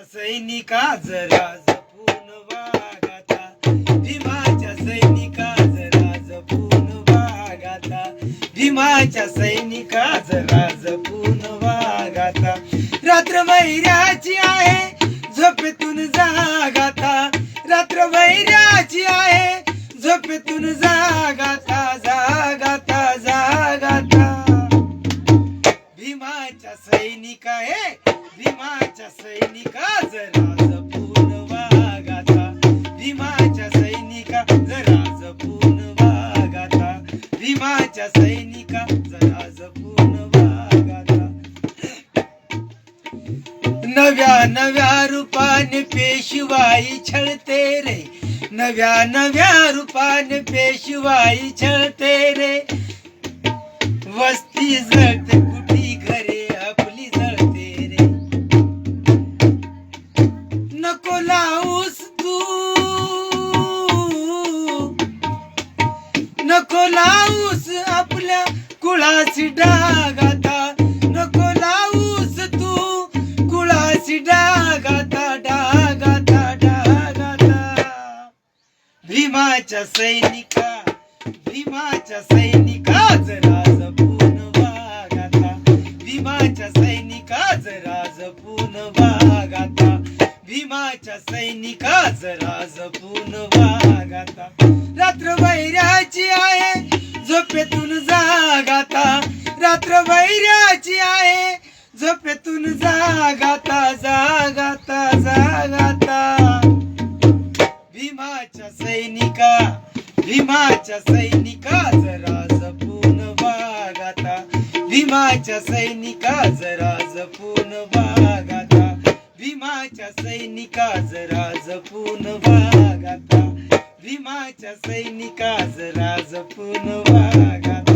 सैनिका जरा जपून वागाता. भीमाच्या सैनिका जरा जपून वागाता. भीमाच्या सैनिका जरा जपून वागाता. रात्र वैराची आहे झोपेतून जागाता. रात्र वैराची आहे झोपेतून जागाता. सैनिका हे भीमाच्या सैनिका जरा जपून वागाचा भीमाच्या सैनिका जरा जपून वागाचा भीमाच्या सैनिका जरा जपून वागाचा नव्या नव्या रूपाने पेशवाई छळते रे. नव्या नव्या रूपाने पेशवाई छळते रे. वस्ती जळते लावूस आपल्या कुळाशी डागाता. नको लावूस तू कुळाशी डागाता डागाता डागाता. भीमाच्या सैनिका भीमाच्या सैनिका जरा जपून वागाता. भीमाच्या सैनिका जरा जपून वागाता. भीमाच्या सैनिका जरा जपून वागाता. रात्र रात्र आहे. झोपेतून जागाता जागाता जागाता भीमाच्या सैनिका भीमाच्या सैनिका जरा जपून वागाता भीमाच्या सैनिका जरा जपून वागाता भीमाच्या सैनिका जरा जपून वागाता भीमाच्या सैनिका जरा जपून वागाता